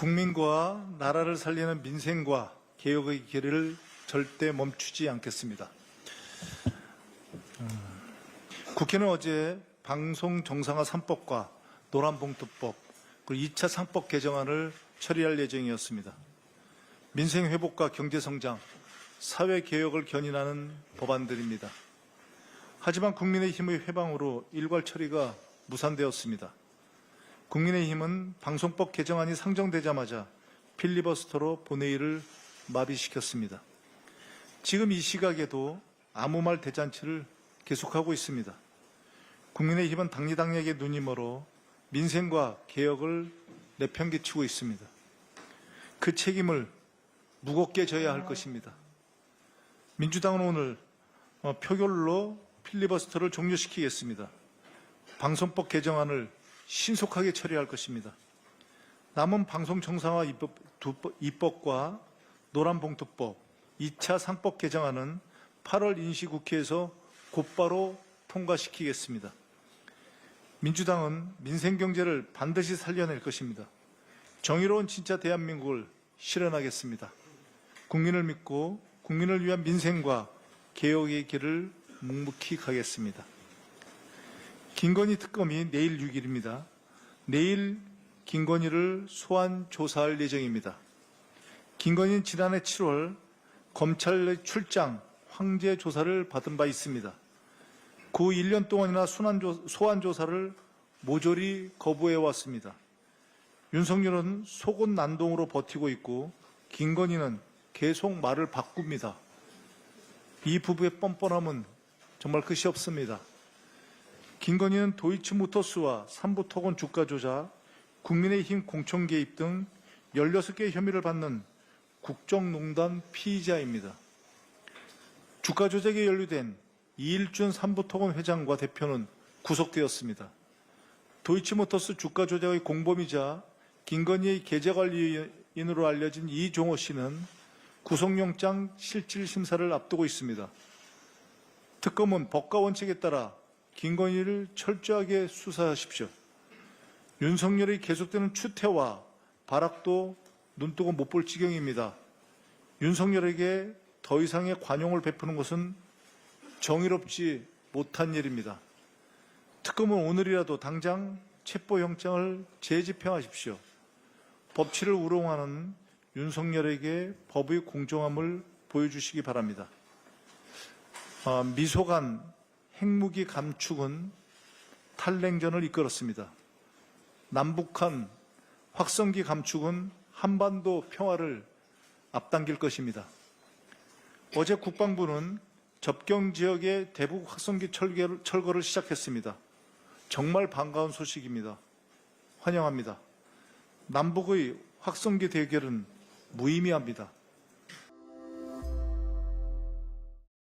국민과 나라를 살리는 민생과 개혁의 길을 절대 멈추지 않겠습니다. 음, 국회는 어제 방송 정상화 3법과 노란봉투법 그리고 2차 상법 개정안을 처리할 예정이었습니다. 민생 회복과 경제 성장, 사회 개혁을 견인하는 법안들입니다. 하지만 국민의힘의 회방으로 일괄 처리가 무산되었습니다. 국민의힘은 방송법 개정안이 상정되자마자 필리버스터로 본회의를 마비시켰습니다. 지금 이 시각에도 아무 말 대잔치를 계속하고 있습니다. 국민의힘은 당리당략에 눈이 멀어 민생과 개혁을 내팽개치고 있습니다. 그 책임을 무겁게 져야 할 것입니다. 민주당은 오늘 어, 표결로 필리버스터를 종료시키겠습니다. 방송법 개정안을 신속하게 처리할 것입니다. 남은 방송 정상화 입법, 두- 입법과 노란봉투법 2차 상법 개정안은 8월 인시국회에서 곧바로 통과시키겠습니다. 민주당은 민생 경제를 반드시 살려낼 것입니다. 정의로운 진짜 대한민국을 실현하겠습니다. 국민을 믿고 국민을 위한 민생과 개혁의 길을 묵묵히 가겠습니다. 김건희 특검이 내일 6일입니다. 내일 김건희를 소환 조사할 예정입니다. 김건희는 지난해 7월 검찰의 출장 황제 조사를 받은 바 있습니다. 그 1년 동안이나 소환 조사를 모조리 거부해 왔습니다. 윤석열은 속옷 난동으로 버티고 있고 김건희는 계속 말을 바꿉니다. 이 부부의 뻔뻔함은 정말 끝이 없습니다. 김건희는 도이치모터스와 삼부토건 주가 조작, 국민의힘 공천 개입 등 16개의 혐의를 받는 국정농단 피의자입니다. 주가 조작에 연루된 이일준 삼부토건 회장과 대표는 구속되었습니다. 도이치모터스 주가 조작의 공범이자 김건희의 계좌관리인으로 알려진 이종호 씨는 구속영장 실질 심사를 앞두고 있습니다. 특검은 법과 원칙에 따라 김건희를 철저하게 수사하십시오. 윤석열의 계속되는 추태와 발악도 눈뜨고 못 볼 지경입니다. 윤석열에게 더 이상의 관용을 베푸는 것은 정의롭지 못한 일입니다. 특검은 오늘이라도 당장 체포영장을 재집행하십시오. 법치를 우롱하는 윤석열에게 법의 공정함을 보여주시기 바랍니다. 아, 미소간 핵무기 감축은 탈냉전을 이끌었습니다. 남북한 확성기 감축은 한반도 평화를 앞당길 것입니다. 어제 국방부는 접경 지역의 대북 확성기 철거를, 시작했습니다. 정말 반가운 소식입니다. 환영합니다. 남북의 확성기 대결은 무의미합니다.